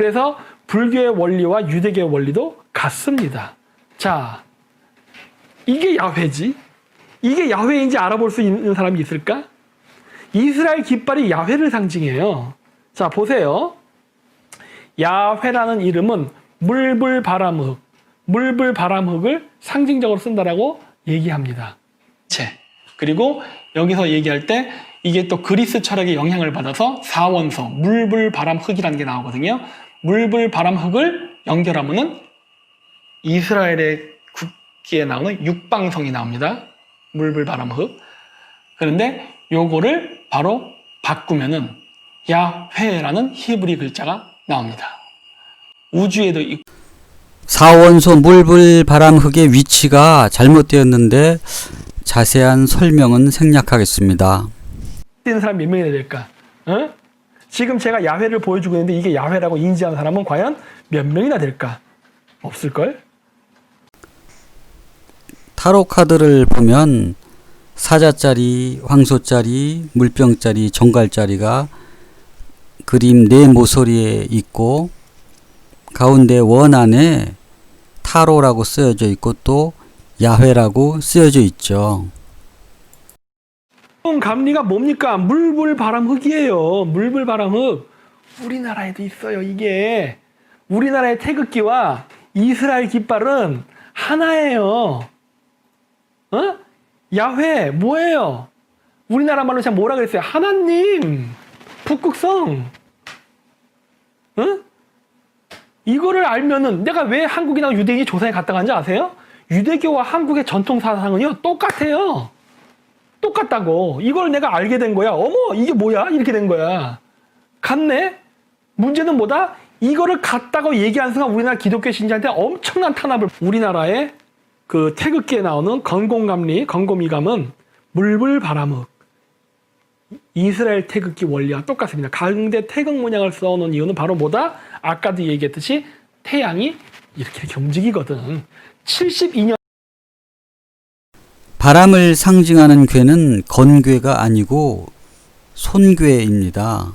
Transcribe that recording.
그래서 불교의 원리와 유대교의 원리도 같습니다. 자, 이게 야훼지? 이게 야훼인지 알아볼 수 있는 사람이 있을까? 이스라엘 깃발이 야훼를 상징해요. 자, 보세요. 야훼라는 이름은 물불 바람흑, 물불 바람흑을 상징적으로 쓴다라고 얘기합니다. 체. 그리고 여기서 얘기할 때 이게 또 그리스 철학의 영향을 받아서 사원소, 물불 바람흑이라는 게 나오거든요. 물불 바람흑을 연결하면은 이스라엘의 국기에 나오는 육방성이 나옵니다. 물불 바람흑. 그런데 요거를 바로 바꾸면은 야훼라는 히브리 글자가 나옵니다. 우주에도 있고 사원소 물불 바람 흙의 위치가 잘못되었는데 자세한 설명은 생략하겠습니다. 되는 사람 몇 명이나 될까? 어? 지금 제가 야훼를 보여주고 있는데 이게 야훼라고 인지한 사람은 과연 몇 명이나 될까? 없을걸? 타로 카드를 보면 사자짜리, 황소짜리, 물병짜리, 정갈짜리가 그림 네 모서리에 있고 가운데 원 안에 타로라고 쓰여져 있고 또 야훼라고 쓰여져 있죠. 음, 감리가 뭡니까? 물불 바람 흑이에요. 물불 바람 흑. 우리나라에도 있어요. 이게 우리나라의 태극기와 이스라엘 깃발은 하나예요. 어? 야훼 뭐예요? 우리나라 말로 참 뭐라 그랬어요? 하나님 북극성. 응? 이거를 알면은 내가 왜 한국이나 유대인이 조상에 갔다 간지 아세요? 유대교와 한국의 전통 사상은요 똑같아요. 똑같다고. 이걸 내가 알게 된 거야. 어머, 이게 뭐야? 이렇게 된 거야. 같네? 문제는 뭐다? 이거를 같다고 얘기한 순간 우리나라 기독교 신자한테 엄청난 탄압을 우리나라의 그 태극기에 나오는 건공감리, 건고미감은 물불 바람흑. 이스라엘 태극기 원리와 똑같습니다. 가운데 태극 문양을 써놓은 이유는 바로 뭐다? 아까도 얘기했듯이 태양이 이렇게 움직이거든. 72년 바람을 상징하는 괴는 건괴가 아니고 손괴입니다.